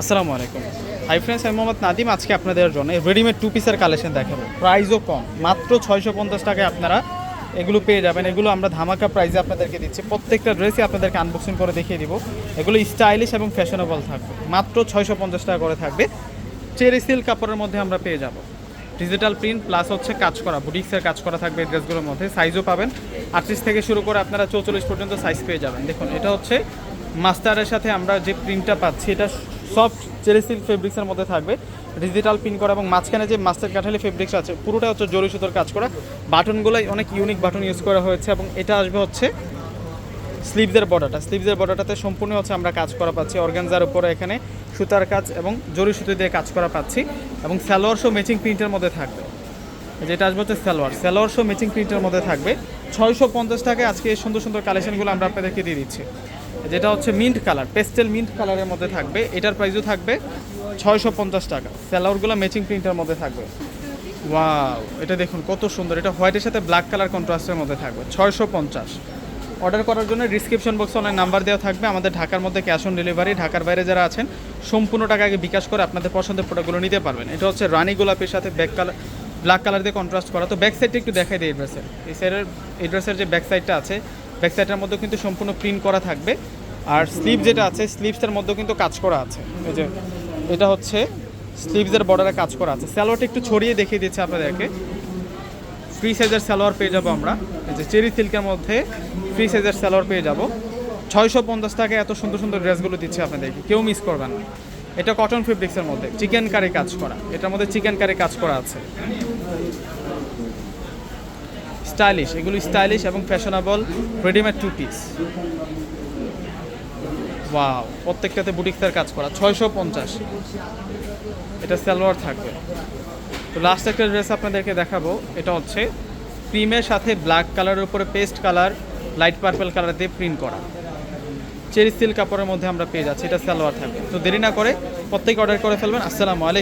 আসসালামু আলাইকুম। Hi friends, আমি মোহাম্মদ নাদিম। আজকে আপনাদের জন্য রেডিমেড টু পিসের কালেকশন দেখাবো। প্রাইসও কম। মাত্র ছয়শো পঞ্চাশ টাকায় আপনারা এগুলো পেয়ে যাবেন। এগুলো আমরা ধামাকা প্রাইসে আপনাদেরকে দিচ্ছি। প্রত্যেকটা ড্রেসই আপনাদেরকে আনবক্সিং করে দেখিয়ে দিব। এগুলো স্টাইলিশ এবং ফ্যাশনেবল থাকবে। মাত্র ছয়শো পঞ্চাশ টাকা করে থাকবে। চেরি সিল্ক কাপড়ের মধ্যে আমরা পেয়ে যাব। ডিজিটাল প্রিন্ট প্লাস হচ্ছে কাজ করা। বুটিক্সের কাজ করা থাকবে ড্রেসগুলোর মধ্যে। সাইজও পাবেন। আটত্রিশ থেকে শুরু করে আপনারা চৌচল্লিশ পর্যন্ত সাইজ পেয়ে যাবেন। দেখুন, এটা হচ্ছে মাস্টারের সাথে আমরা যে প্রিন্টটা পাচ্ছি, এটা সফট চেরি সিল্ক ফেব্রিক্সের মধ্যে থাকবে। ডিজিটাল প্রিন্ট করা এবং মাঝখানে যে মাস্টার কাঠালি ফেব্রিক্স আছে পুরোটা হচ্ছে জরি সুতোর কাজ করা। বাটনগুলোই অনেক ইউনিক বাটন ইউজ করা হয়েছে এবং এটা আসবে হচ্ছে স্লিভসের বর্ডারটা স্লিভসের বর্ডারটাতে সম্পূর্ণ হচ্ছে আমরা কাজ করা পাচ্ছি। অর্গানজার উপরে এখানে সুতার কাজ এবং জরি সুতো দিয়ে কাজ করা পাচ্ছি এবং সালোয়ার শো ম্যাচিং প্রিন্টের মধ্যে থাকবে। যেটা আসবে হচ্ছে সালোয়ার। সালোয়ার শো ম্যাচিং প্রিন্টের মধ্যে থাকবে। ছয়শো পঞ্চাশ টাকায় আজকে এই সুন্দর সুন্দর কালেকশনগুলো আমরা আপনাদেরকে দিয়ে দিচ্ছি। যেটা হচ্ছে মিন্ট কালার পেস্টেল মিন্ট কালারের মধ্যে থাকবে। এটার প্রাইসও থাকবে ছয়শো পঞ্চাশ টাকা। সালোয়ারগুলো ম্যাচিং প্রিন্টের মধ্যে থাকবে। ওয়াও এটা দেখুন কত সুন্দর। এটা হোয়াইটের সাথে ব্ল্যাক কালার কন্ট্রাস্টের মধ্যে থাকবে, ছয়শো পঞ্চাশ। অর্ডার করার জন্য ডিসক্রিপশন বক্সে অনেক নাম্বার দেওয়া থাকবে। আমাদের ঢাকার মধ্যে ক্যাশ অন ডেলিভারি ঢাকার বাইরে যারা আছেন, সম্পূর্ণ টাকা আগে বিকাশ করে আপনাদের পছন্দের প্রোডাক্টগুলো নিতে পারবেন। এটা হচ্ছে রানি গোলাপের সাথে ব্যাক কালার ব্ল্যাক কালার দিয়ে কন্ট্রাস্ট করা। তো ব্যাক সাইডটা একটু দেখাই দিই এই ড্রেসের এই সাইডের এই ড্রেসের যে ব্যাক সাইডটা আছে ব্যাক সাইডটার মধ্যে কিন্তু সম্পূর্ণ প্রিন্ট করা থাকবে। আর স্লিভ যেটা আছে স্লিভসের মধ্যেও কিন্তু কাজ করা আছে। এই যে, এটা হচ্ছে স্লিভসের বর্ডারে কাজ করা আছে। স্যালোয়ারটা একটু ছড়িয়ে দেখিয়ে দিচ্ছে আপনাদেরকে। ফ্রি সাইজের সালোয়ার পেয়ে যাব আমরা। এই যে চেরি সিল্কের মধ্যে ফ্রি সাইজের সালোয়ার পেয়ে যাব। ছয়শো পঞ্চাশ টাকায় এত সুন্দর সুন্দর ড্রেসগুলো দিচ্ছে আপনাদেরকে। কেউ মিস করবেন না। এটা কটন ফেব্রিক্সের মধ্যে। চিকেন কারি কাজ করা। এটার মধ্যে চিকেন কারি কাজ করা আছে। স্টাইলিশ, এগুলো স্টাইলিশ এবং fashionable readymade two piece wow, প্রত্যেকটাতে বুটিক্সের কাজ করা, ছয়শো পঞ্চাশ। এটা সালোয়ার থাকবে। তো লাস্ট একটা ড্রেস আপনাদেরকে দেখাবো, এটা হচ্ছে ক্রিমের সাথে ব্ল্যাক কালারের উপরে paste colour light purple colour দিয়ে প্রিন্ট করা। চেরি সিল্ক কাপড়ের মধ্যে আমরা পেয়ে যাচ্ছি, এটা সালোয়ার থাকবে। তো দেরি না করে প্রত্যেকে অর্ডার করে ফেলবেন। আসসালামু আলাইকুম।